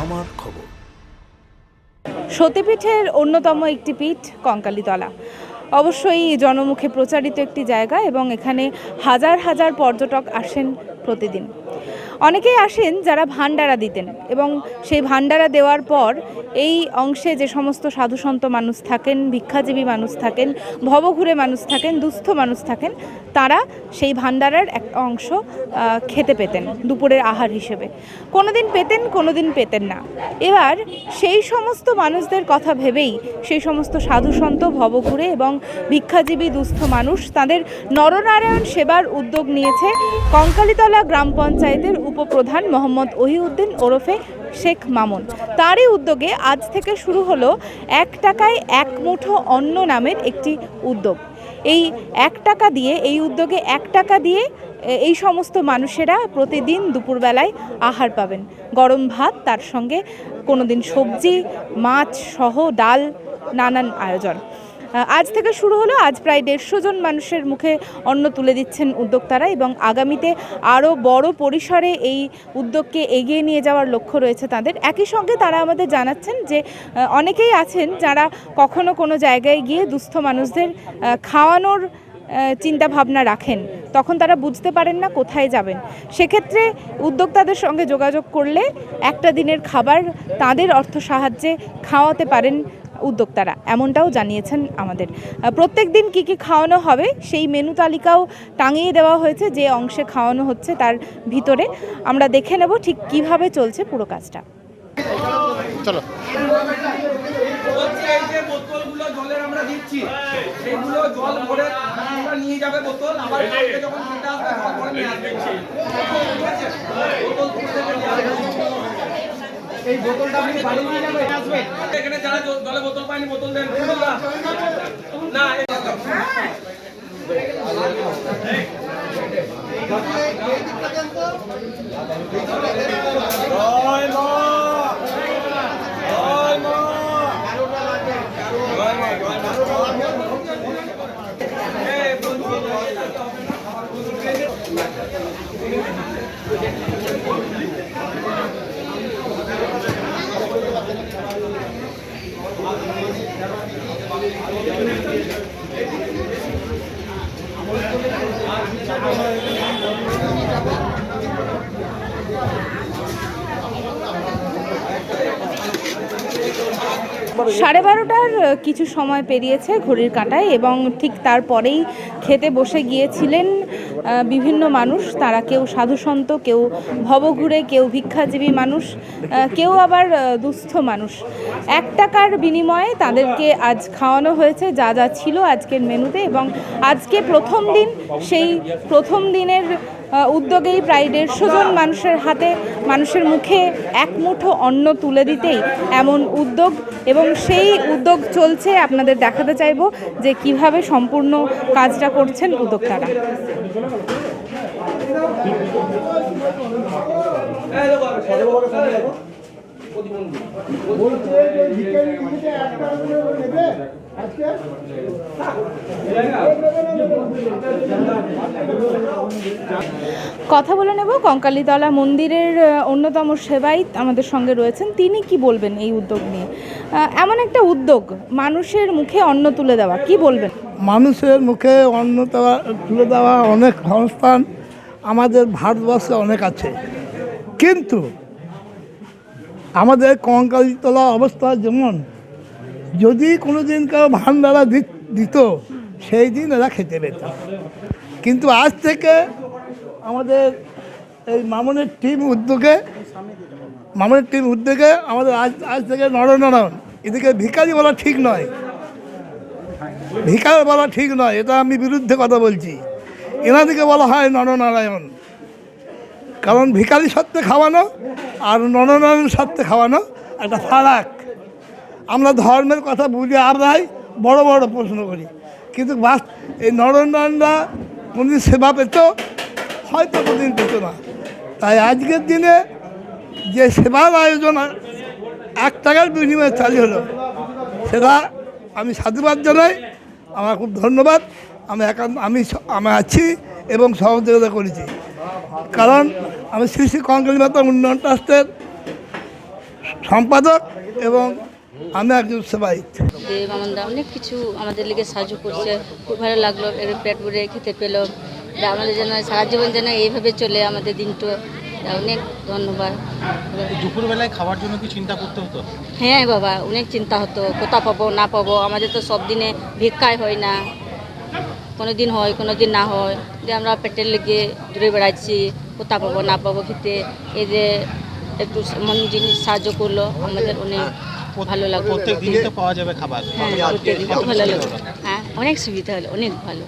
আমার খবর। সতীপীঠের অন্যতম একটি পীঠ, কঙ্কালীতলা। অবশ্যই জনমুখে প্রচারিত একটি জায়গা এবং এখানে হাজার হাজার পর্যটক আসেন প্রতিদিন। অনেকেই আসেন যারা ভান্ডারা দিতেন এবং সেই ভান্ডারা দেওয়ার পর এই অংশে যে সমস্ত সাধুসন্ত মানুষ থাকেন, ভিক্ষাজীবী মানুষ থাকেন, ভবঘুরে মানুষ থাকেন, দুস্থ মানুষ থাকেন, তারা সেই ভান্ডারার একটা অংশ খেতে পেতেন দুপুরের আহার হিসেবে। কোনোদিন পেতেন কোনোদিন পেতেন না। এবার সেই সমস্ত মানুষদের কথা ভেবেই সেই সমস্ত সাধুসন্ত ভবঘুরে এবং ভিক্ষাজীবী, দুস্থ মানুষ তাদের নরনারায়ণ সেবার উদ্যোগ নিয়েছে কঙ্কালীতলা গ্রাম পঞ্চায়েতের উপপ্রধান মোহাম্মদ ওহিউদ্দিন ওরফে শেখ মামুন। তারই উদ্যোগে আজ থেকে শুরু হলো এক টাকায় এক মুঠো অন্ন নামের একটি উদ্যোগ। এই এক টাকা দিয়ে, এই উদ্যোগে এক টাকা দিয়ে এই সমস্ত মানুষেরা প্রতিদিন দুপুরবেলায় আহার পাবেন। গরম ভাত, তার সঙ্গে কোনো দিন সবজি, মাছ সহ ডাল, নানান আয়োজন। আজ থেকে শুরু হলো, আজ প্রায় দেড়শো জন মানুষের মুখে অন্ন তুলে দিচ্ছেন উদ্যোক্তারা এবং আগামীতে আরও বড় পরিসরে এই উদ্যোগকে এগিয়ে নিয়ে যাওয়ার লক্ষ্য রয়েছে তাদের। একই সঙ্গে তারা আমাদের জানাচ্ছেন যে অনেকেই আছেন যারা কখনো কোনো জায়গায় গিয়ে দুস্থ মানুষদের খাওয়ানোর চিন্তা ভাবনা রাখেন। তখন তারা বুঝতে পারেন না কোথায় যাবেন। সেক্ষেত্রে উদ্যোক্তাদের সঙ্গে যোগাযোগ করলে একটা দিনের খাবার তাদের অর্থ সাহায্যে খাওয়াতে পারেন উদ্যোক্তারা এমনটাও জানিয়েছেন আমাদের। প্রত্যেক দিন কী কী খাওয়ানো হবে সেই মেনু তালিকাও টাঙিয়ে দেওয়া হয়েছে যে অংশে খাওয়ানো হচ্ছে তার ভিতরে। আমরা দেখে নেব ঠিক কীভাবে চলছে পুরো কাজটা। চলো। বলছি এই যে বোতলগুলো জলের আমরা দিচ্ছি সেগুলো জল ভরে আমরা নিয়ে যাবে বোতল আবার কালকে যখন খেতে আসবে ভরে নিয়ে আসবে। বোতল। এই বোতলটা আপনি বাড়ি নিয়ে যাবেন? আসবেন এখানে যারা জলে বোতল পায়নি বোতল দেন। না এই- সাড়ে বারোটার কিছু সময় পেরিয়েছে ঘড়ির কাঁটায় এবং ঠিক তারপরেই খেতে বসে গিয়েছিলেন বিভিন্ন মানুষ। তারা কেউ সাধুসন্ত কেউ ভবঘুরে কেউ ভিক্ষাজীবী মানুষ কেউ আবার দুস্থ মানুষ। এক টাকার বিনিময়ে তাদেরকে আজ খাওয়ানো হয়েছে যা যা ছিল আজকের মেনুতে এবং আজকে প্রথম দিন সেই প্রথম দিনের উদ্যোগেই প্রায় দেড়শো জন মানুষের হাতে, মানুষের মুখে এক মুঠো অন্ন তুলে দিতেই এমন উদ্যোগ এবং সেই উদ্যোগ চলছে। আপনাদের দেখাতে চাইব যে কীভাবে সম্পূর্ণ কাজটা করছেন উদ্যোক্তারা। কথা বলে নেব, কঙ্কালীতলা মন্দিরের অন্যতম সেবাই আমাদের সঙ্গে রয়েছেন। তিনি কি বলবেন এই উদ্যোগ নিয়ে? এমন একটা উদ্যোগ মানুষের মুখে অন্ন তুলে দেওয়া, কি বলবেন? মানুষের মুখে অন্ন দেওয়া, তুলে দেওয়া অনেক সংস্থান আমাদের ভারতবর্ষে অনেক আছে। কিন্তু আমাদের কঙ্কালীতলা অবস্থা যেমন যদি কোনো দিন কারও ভান্ডারা দিত, সেই দিন এরা খেতে পেত। কিন্তু আজ থেকে আমাদের এই মামনের টিম উদ্যোগে, মামনের টিম উদ্যোগে আমাদের আজ আজ থেকে নরনারায়ণ। এদিকে ভিখারি বলা ঠিক নয়। ভিকার বলা ঠিক নয়, এটা আমি বিরুদ্ধে কথা বলছি। এনাদিকে বলা হয় নরনারায়ণ। কারণ ভিকারি সত্ত্বে খাওয়ানো আর নরনারায়ণ সত্ত্বে খাওয়ানো একটা ফারাক। আমরা ধর্মের কথা বুঝে আমরাই বড় বড় প্রশ্ন করি। কিন্তু এই নরনারায়ণরা কোনদিন সেবা পেত, হয়তো কোনদিন পেত না। তাই আজকের দিনে যে সেবার আয়োজন এক টাকার বিনিময়ে চালু হলো, সেটা আমি সাধুবাদ জানাই। আমার খুব ধন্যবাদ। আমি একান্ত আমি আমি আছি এবং সহযোগিতা করেছি। কারণ আমি শ্রী শ্রী কঙ্কালী মাতা উন্নয়ন ট্রাস্টের সম্পাদক এবং আমি একজন সেবায়িত দেব আমাদের অনেক কিছু আমাদের লিগে সাহায্য করছে। খুব ভালো লাগল এর পেট ভরে খেতে পেল। আমাদের যেন সারা জীবন যেন এইভাবে চলে আমাদের দিনটা। অনেক ধন্যবাদ। দুপুরবেলায় খাওয়ার জন্য কি চিন্তা করতে হতো? হ্যাঁ বাবা অনেক চিন্তা হতো। কোথা পাবো না পাবো? আমাদের তো সব দিনে ভিক্ষায় হয় না। কোনো দিন হয় কোনো দিন না হয়। যে আমরা পেটের লেগে দূরে বেড়াচ্ছি কোথা পাবো না পাবো খেতে। এই যে একটু মন জিনিস সাহায্য করল আমাদের অনেক। ভালো লাগল প্রত্যেক দিনই তো পাওয়া যাবে খাবার। হ্যাঁ প্রত্যেকদিন খুব ভালো লাগল হ্যাঁ অনেক সুবিধা হলো অনেক ভালো।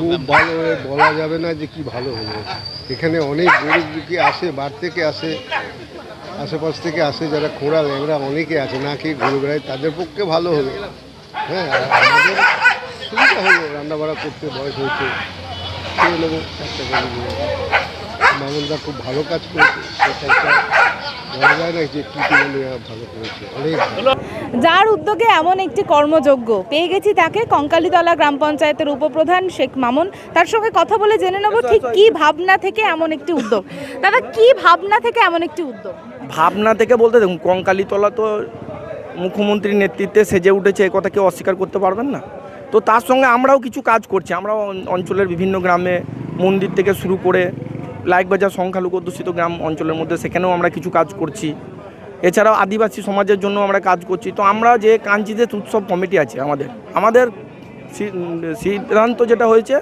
খুব ভালো বলা যাবে না যে কি ভালো হলো। এখানে অনেক গরিব দুঃখী আসে বার থেকে আসে আশেপাশ থেকে আসে যারা খোঁড়া ল্যাংরা অনেকে আছে না খেয়ে ঘুরে বেড়ায় তাদের পক্ষে ভালো হলো। হ্যাঁ আমাদের সুবিধা হলো রান্না বাড়া করতে বয়স হয়েছে। খেয়ে নেব একটা করে দিয়ে। মামুনদা খুব ভালো কাজ করেছে সেটা যার উদ্যোগে এমন একটি কর্মযোগ্য পেয়ে গেছি তাকে কঙ্কালীতলা গ্রাম পঞ্চায়েতের উপপ্রধান শেখ মামুন। তার সঙ্গে কথা বলে জেনে নেব ঠিক কি ভাবনা থেকে এমন একটি উদ্যোগ। দাদা, কি ভাবনা থেকে এমন একটি উদ্যোগ? ভাবনা থেকে বলতে দেখুন, কঙ্কালীতলা তো মুখ্যমন্ত্রীর নেতৃত্বে সেজে উঠেছে, এ কথা কেউ অস্বীকার করতে পারবেন না। তো তার সঙ্গে আমরাও কিছু কাজ করছি। আমরাও অঞ্চলের বিভিন্ন গ্রামে মন্দির থেকে শুরু করে লাইকবাজার সংখ্যালঘু অধ্যুষিত গ্রাম অঞ্চলের মধ্যে সেখানেও আমরা কিছু কাজ করছি। এছাড়াও আদিবাসী সমাজের জন্য আমরা কাজ করছি। তো আমরা যে কাঞ্চিদের উৎসব কমিটি আছে আমাদের আমাদের সিদ্ধান্ত যেটা হয়েছে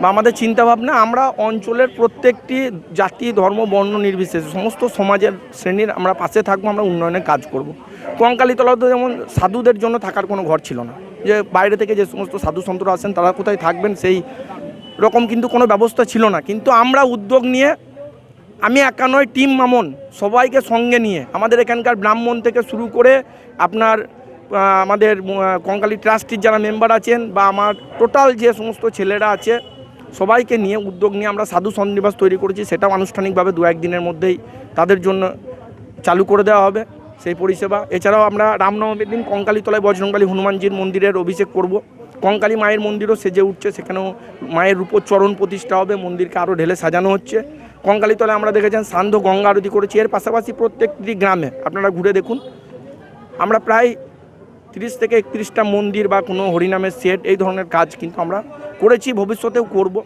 বা আমাদের চিন্তাভাবনা, আমরা অঞ্চলের প্রত্যেকটি জাতি, ধর্ম, বর্ণ নির্বিশেষে সমস্ত সমাজের শ্রেণির আমরা পাশে থাকব, আমরা উন্নয়নের কাজ করব। কঙ্কালীতলাতে যেমন সাধুদের জন্য থাকার কোনো ঘর ছিল না। যে বাইরে থেকে যে সমস্ত সাধু সন্তরা আসেন, তারা কোথায় থাকবেন সেই রকম কিন্তু কোনো ব্যবস্থা ছিল না। কিন্তু আমরা উদ্যোগ নিয়ে আমি একা নয়, টিম মামন, সবাইকে সঙ্গে নিয়ে আমাদের এখানকার ব্রাহ্মণ থেকে শুরু করে আপনার আমাদের কঙ্কালী ট্রাস্টির যারা মেম্বার আছেন বা আমার টোটাল যে সমস্ত ছেলেরা আছে, সবাইকে নিয়ে উদ্যোগ নিয়ে আমরা সাধু সন্নিবাস তৈরি করেছি। সেটাও আনুষ্ঠানিকভাবে দু একদিনের মধ্যেই তাদের জন্য চালু করে দেওয়া হবে সেই পরিষেবা। এছাড়াও আমরা রামনবমীর দিন কঙ্কালীতলায় বজরঙ্গালী হনুমানজির মন্দিরের অভিষেক করব। কঙ্কালী মায়ের মন্দিরও সেজে উঠছে, সেখানেও মায়ের রূপর চরণ প্রতিষ্ঠা হবে, মন্দিরকে আরও ঢেলে সাজানো হচ্ছে। কঙ্কালীতলায় আমরা দেখেছেন সান্ধ্য গঙ্গা আরতি করেছি, এর পাশাপাশি প্রত্যেকটি গ্রামে, আপনারা ঘুরে দেখুন। আমরা প্রায় তিরিশ থেকে একত্রিশটা মন্দির বা কোনো হরিনামের সেট এই ধরনের কাজ কিন্তু আমরা করেছি, ভবিষ্যতেও করব।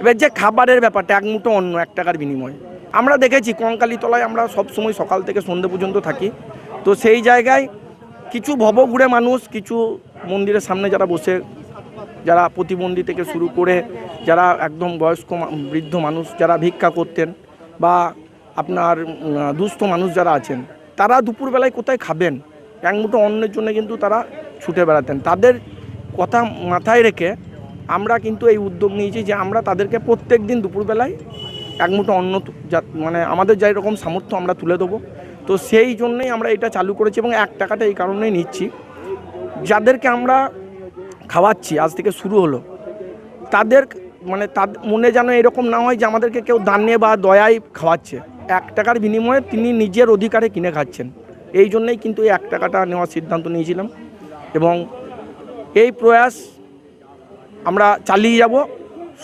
এবার যে খাবারের ব্যাপারটা, এক মুঠো অন্য এক টাকার বিনিময়ে। আমরা দেখেছি কঙ্কালীতলায় আমরা সব সময় সকাল থেকে সন্ধে পর্যন্ত থাকি। তো সেই জায়গায় কিছু ভবঘুরে মানুষ, কিছু মন্দিরের সামনে যারা বসে, যারা প্রতিবন্ধী থেকে শুরু করে যারা একদম বয়স্ক বৃদ্ধ মানুষ যারা ভিক্ষা করতেন বা আপনার দুস্থ মানুষ যারা আছেন, তারা দুপুরবেলায় কোথায় খাবেন? এক মুঠো অন্যের জন্য কিন্তু তারা ছুটে বেড়াতেন। তাদের কথা মাথায় রেখে আমরা কিন্তু এই উদ্যোগ নিয়েছি যে আমরা তাদেরকে প্রত্যেক দিন দুপুরবেলায় এক মুঠো অন্ন মানে আমাদের যাই রকম সামর্থ্য আমরা তুলে দেবো। তো সেই জন্যই আমরা এটা চালু করেছি এবং এক টাকাটা এই কারণেই নিচ্ছি। যাদেরকে আমরা খাওয়াচ্ছি, আজ থেকে শুরু হলো, তাদের মানে তাদের মনে যেন এরকম না হয় যে আমাদেরকে কেউ দানে বা দয়ায় খাওয়াচ্ছে। এক টাকার বিনিময়ে তিনি নিজের অধিকারে কিনে খাচ্ছেন। এই জন্যই কিন্তু এই এক টাকাটা নেওয়ার সিদ্ধান্ত নিয়েছিলাম এবং এই প্রয়াস আমরা চালিয়ে যাব।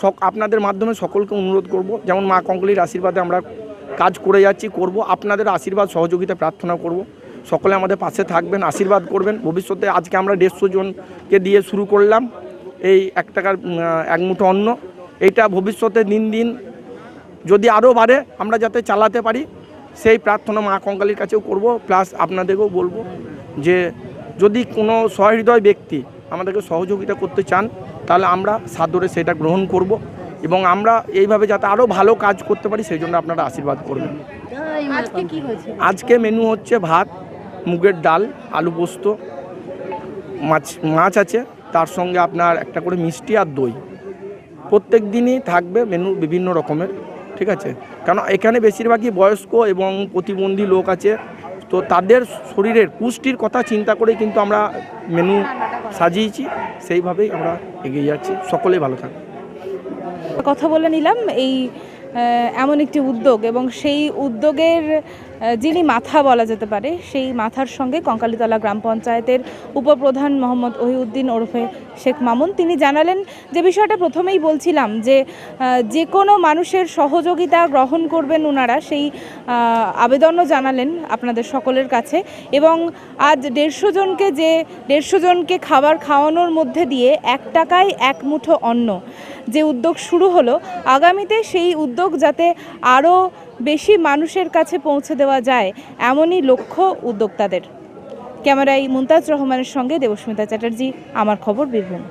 সক, আপনাদের মাধ্যমে সকলকে অনুরোধ করব, যেমন মা কঙ্কলির আশীর্বাদে আমরা কাজ করে যাচ্ছি, করব। আপনাদের আশীর্বাদ, সহযোগিতা, প্রার্থনা করব। সকলে আমাদের পাশে থাকবেন আশীর্বাদ করবেন। ভবিষ্যতে আজকে আমরা দেড়শো জনকে দিয়ে শুরু করলাম। এই এক টাকার এক মুঠো অন্ন। এইটা ভবিষ্যতে দিন দিন যদি আরও বাড়ে আমরা যাতে চালাতে পারি সেই প্রার্থনা মা কঙ্কালীর কাছেও করব। প্লাস আপনাদেরকেও বলব যে যদি কোনো সহৃদয় ব্যক্তি আমাদেরকে সহযোগিতা করতে চান তাহলে আমরা সাদরে সেটা গ্রহণ করব এবং আমরা এইভাবে যাতে আরও ভালো কাজ করতে পারি সেই জন্য আপনারা আশীর্বাদ করবেন। আজকে মেনু হচ্ছে ভাত। মুগের ডাল, আলু পোস্ত, মাছ মাছ আছে, তার সঙ্গে আপনার একটা করে মিষ্টি আর দই। প্রত্যেক দিনই থাকবে মেনু বিভিন্ন রকমের, ঠিক আছে? কারণ এখানে বেশিরভাগই বয়স্ক এবং প্রতিবন্ধী লোক আছে, তো তাদের শরীরের পুষ্টির কথা চিন্তা করেই কিন্তু আমরা মেনু সাজিয়েছি, সেইভাবেই আমরা এগিয়ে যাচ্ছি। সকলেই ভালো থাকবে কথা বলে নিলাম, এই এমন একটি উদ্যোগ এবং সেই উদ্যোগের যিনি মাথা বলা যেতে পারে, সেই মাথার সঙ্গে কঙ্কালীতলা গ্রাম পঞ্চায়েতের উপপ্রধান মোহাম্মদ ওহিউদ্দিন ওরফে শেখ মামুন, তিনি জানালেন যে বিষয়টা প্রথমেই বলছিলাম যে যে কোনো মানুষের সহযোগিতা গ্রহণ করবেন ওনারা সেই আবেদনও জানালেন আপনাদের সকলের কাছে এবং আজ দেড়শো জনকে যে, দেড়শো জনকে খাবার খাওয়ানোর মধ্যে দিয়ে এক টাকায় এক মুঠো অন্ন যে উদ্যোগ শুরু হলো, আগামীতে সেই উদ্যোগ যাতে আরও বেশি মানুষের কাছে পৌঁছে দেওয়া যায়, এমনই লক্ষ্য উদ্যোক্তাদের। ক্যামেরায় মুমতাজ রহমানের সঙ্গে দেবস্মিতা চ্যাটার্জি, আমার খবর বীরভূম।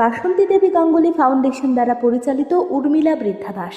বাসন্তী দেবী গাঙ্গুলি ফাউন্ডেশন দ্বারা পরিচালিত উর্মিলা বৃদ্ধাবাস।